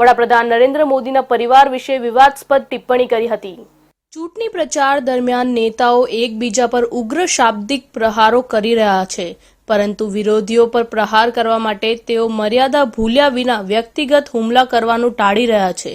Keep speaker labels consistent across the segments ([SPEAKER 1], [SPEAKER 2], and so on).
[SPEAKER 1] વડાપ્રધાન નરેન્દ્ર મોદીના પરિવાર વિશે વિવાદાસ્પદ ટિપ્પણી કરી હતી. ચૂંટણી પ્રચાર દરમિયાન નેતાઓ એકબીજા પર ઉગ્ર શાબ્દિક પ્રહારો કરી રહ્યા છે. પરંતુ વિરોધીઓ પર પ્રહાર કરવા માટે તેઓ મર્યાદા ભૂલ્યા વિના વ્યક્તિગત હુમલા કરવાનું ટાળી રહ્યા છે.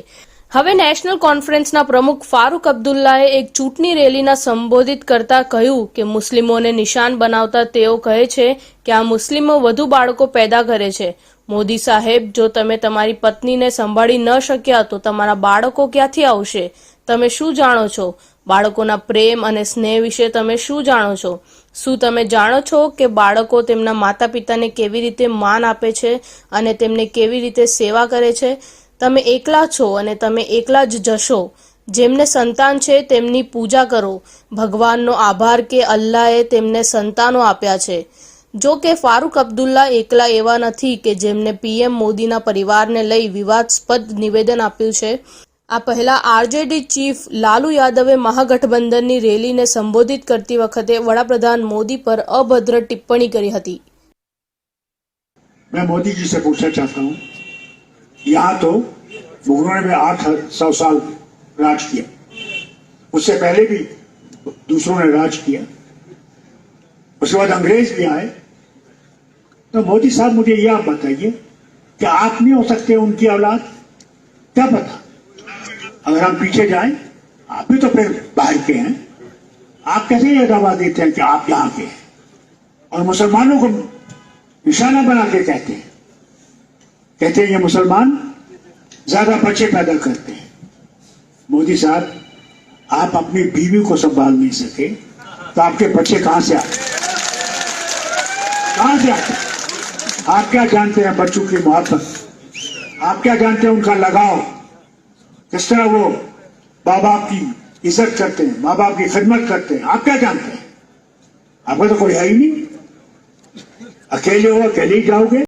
[SPEAKER 1] હવે નેશનલ કોન્ફરન્સના પ્રમુખ ફારૂક અબ્દુલ્લાએ એક ચૂંટણી રેલીના સંબોધિત કરતા કહ્યું કે મુસ્લિમોને નિશાન બનાવતા તેઓ કહે છે કે આ મુસ્લિમો વધુ બાળકો પેદા કરે છે. મોદી સાહેબ, જો તમે તમારી પત્નીને સંભાળી ન શક્યા તો તમારા બાળકો ક્યાંથી આવશે? તમે શું જાણો છો? બાળકોના પ્રેમ અને સ્નેહ વિશે તમે શું જાણો છો? શું તમે જાણો છો કે બાળકો તેમના માતા પિતાને કેવી રીતે માન આપે છે અને તેમને કેવી રીતે સેવા કરે છે? તમે એકલા છો અને તમે એકલા જ જશો. જેમને સંતાન છે તેમની પૂજા કરો. ભગવાનનો આભાર કે અલ્લાહે તેમને સંતાનો આપ્યા છે. જો કે ફારૂક અબ્દુલ્લા એકલા એવા નથી કે જેમને પીએમ મોદીના પરિવારને લઈ વિવાદાસ્પદ નિવેદન આપ્યું છે આ પહેલા આરજેડી ચીફ લાલુ યાદવે મહાગઠબંધનની રેલીને સંબોધિત કરતી વખતે વડાપ્રધાન મોદી પર અભદ્ર ટિપ્પણી કરી હતી
[SPEAKER 2] मैं मोदी जी से पूछना चाहता हूँ यहाँ तो मुगलों ने भी आठ सौ साल राज किया उससे पहले भी दूसरों ने राज किया उसके बाद अंग्रेज भी आए तो मोदी साहब मुझे ये आप बताइए कि आप नहीं हो सकते उनकी औलाद? क्या पता? अगर हम पीछे जाएँ, आप भी तो बाहर के हैं। आप कैसे ये दावा देते हैं कि आप यहाँ के हैं? और मुसलमानों को निशाना बना के कहते हैं। कहते हैं, ये मुसलमान ज़्यादा बच्चे पैदा करते हैं। मोदी साहब, आप अपनी बीवी को संभाल नहीं सके तो आपके बच्चे कहाँ से आते कहाँ से आते आप क्या जानते हैं बच्चों की मोहब्बत? आप क्या जानते हैं उनका लगाव? किस तरह वो माँ बाप की इज़्ज़त करते हैं माँ बाप की खिदमत करते हैं? आप क्या जानते हैं? आपका तो कोई है ही नहीं। अकेले हो, अकेले ही जाओगे।